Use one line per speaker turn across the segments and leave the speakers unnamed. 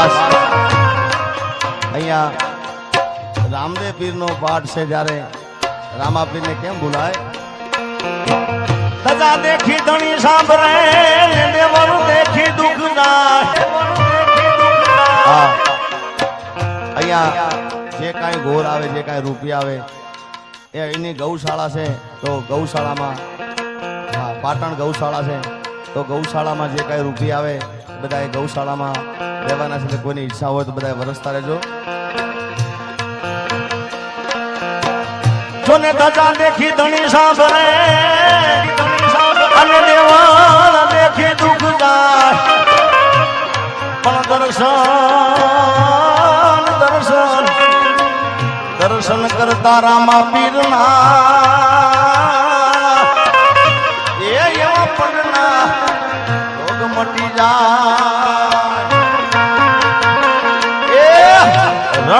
ખાસ. અહીંયા રામદેવ પીરનો પાઠ છે જ્યારે રામાપીરને કેમ ભૂલાય?
સજા દેખી ધણી સાંભળે ને દેખી દુઃખ ના
હા. અહીંયા જે કાંઈ ઘોર આવે જે કાંઈ રૂપિયા આવે એ અહીંની ગૌશાળા છે તો ગૌશાળામાં હા પાટણ ગૌશાળા છે તો ગૌશાળામાં જે કાંઈ રૂપિયા આવે બધા એ ગૌશાળામાં રહેવાના છે કોઈની ઈચ્છા હોય તો બધા વરસતા રહેજો.
જોને ધજા દેખી ધણી સાંભળે, અને દેવળ દેખી દુઃખ જાય. પણ દર્શન દર્શન દર્શન કરતા રામા પીરના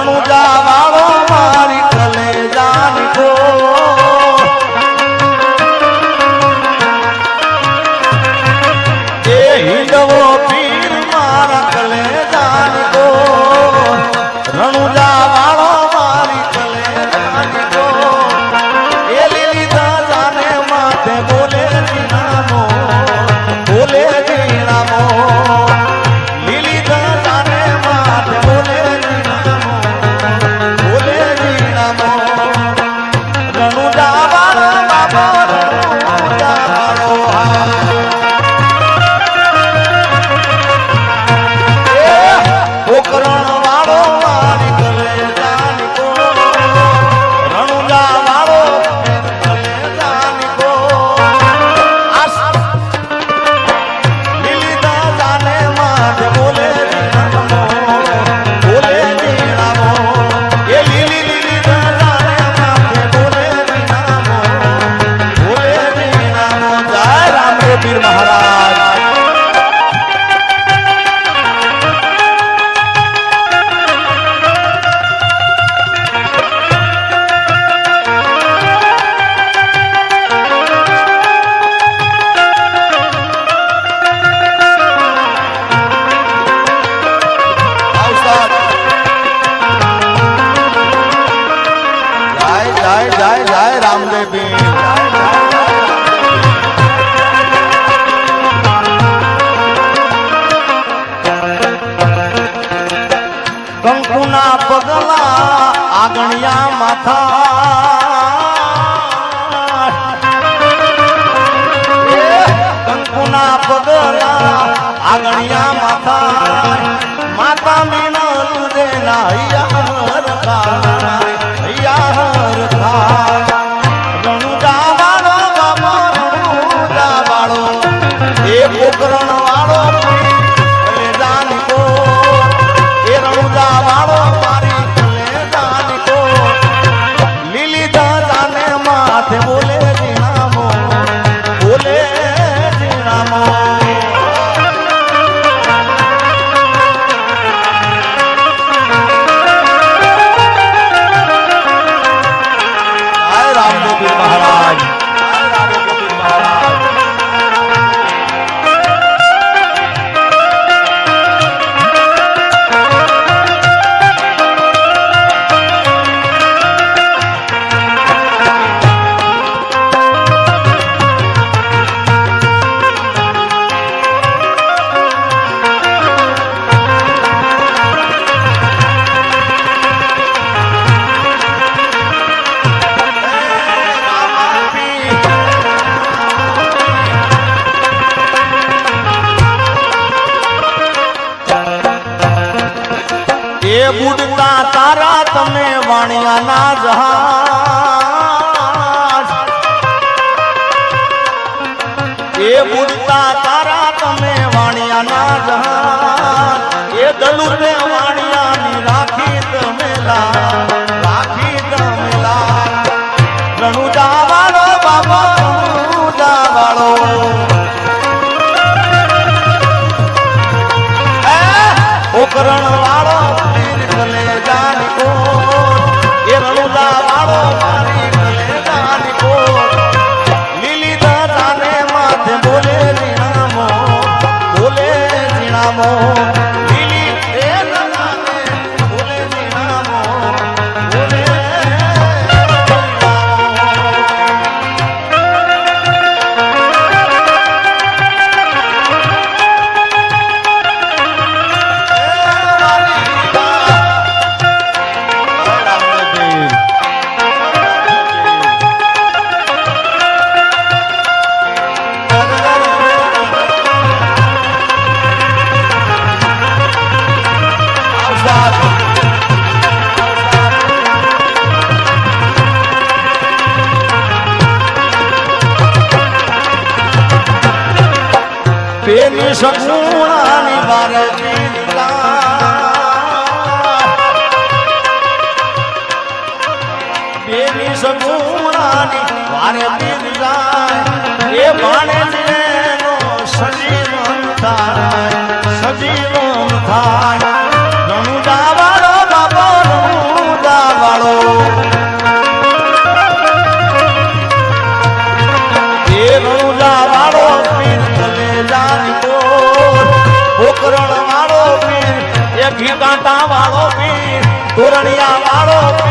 રણુજા વાળો રામદેવ બુડતા તારા તમે વાણિયાના જહાજ. એ બુડતા તારા તમે વાણિયાના જહાજ. એ દલુતે વાણિયાની રાખી તમે લા બેન શકુણાની બારે બેની શકુણાની બારે બિરદાય એ ભાણે સજીવ સજીવ રણિયા વાળો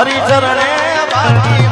હરિચરણે બાકી